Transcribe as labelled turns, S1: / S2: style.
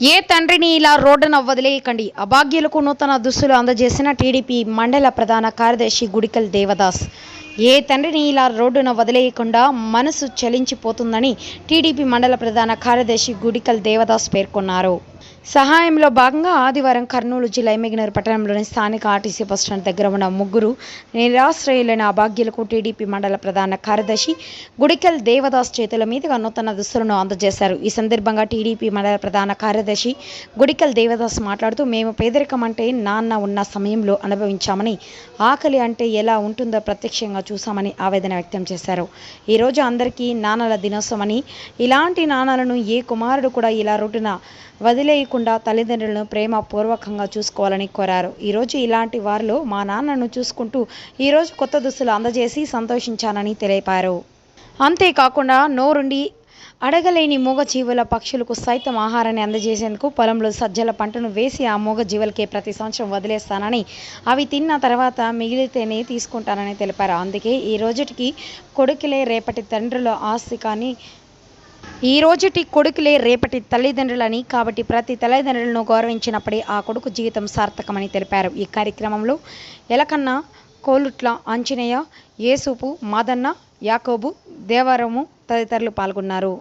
S1: ఏ తండ్రిని ఇలా రోడ్డున వదిలేయకండి. అభాగ్యులకు నూతన దుస్తులు అందజేసిన టీడీపీ మండల ప్రధాన కార్యదర్శి గుడికల్ దేవదాస్. ఏ తండ్రిని ఇలా రోడ్డున వదిలేయకుండా మనసు చలించిపోతుందని టీడీపీ మండల ప్రధాన కార్యదర్శి గుడికల్ దేవదాస్ పేర్కొన్నారు. సహాయంలో భాగంగా ఆదివారం కర్నూలు జిల్లా ఎమ్మిగినర్ పట్టణంలోని స్థానిక ఆర్టీసీ బస్టాండ్ దగ్గర ఉన్న ముగ్గురు నిరాశ్రయులైన అభాగ్యులకు టీడీపీ మండల ప్రధాన కార్యదర్శి గుడికల్ దేవదాస్ చేతుల మీదుగా నూతన దుస్తులను అందజేశారు. ఈ సందర్భంగా టీడీపీ మండల ప్రధాన కార్యదర్శి గుడికల్ దేవదాస్ మాట్లాడుతూ మేము పేదరికం అంటే నాన్న ఉన్న సమయంలో అనుభవించామని ఆకలి అంటే ఎలా ఉంటుందో ప్రత్యక్షంగా చూశామని ఆవేదన వ్యక్తం చేశారు. ఈరోజు అందరికీ నాన్నల దినోత్సవమని ఇలాంటి నాణాలను ఏ కుమారుడు కూడా ఇలా రోడ్డున వదిలేయకుండా తల్లిదండ్రులను ప్రేమపూర్వకంగా చూసుకోవాలని కోరారు. ఈరోజు ఇలాంటి వారిలో మా నాన్నను చూసుకుంటూ ఈరోజు కొత్త దుస్తులు అందజేసి సంతోషించానని తెలిపారు. అంతేకాకుండా నోరుండి అడగలేని మూగజీవుల పక్షులకు సైతం ఆహారాన్ని అందజేసేందుకు పొలంలో సజ్జల పంటను వేసి ఆ మూగజీవులకే ప్రతి సంవత్సరం వదిలేస్తానని అవి తిన్న తర్వాత మిగిలితేనే తీసుకుంటానని తెలిపారు. అందుకే ఈ రోజుటికి కొడుకులే రేపటి తండ్రుల ఆస్తి కానీ ఈ రోజుటి కొడుకులే రేపటి తల్లిదండ్రులని కాబట్టి ప్రతి తల్లిదండ్రులను గౌరవించినప్పుడే ఆ కొడుకు జీవితం సార్థకమని తెలిపారు. ఈ కార్యక్రమంలో ఎలకన్న కోలుట్ల ఆంజనేయ యేసుపు మాదన్న యాకోబు దేవరము తదితరులు పాల్గొన్నారు.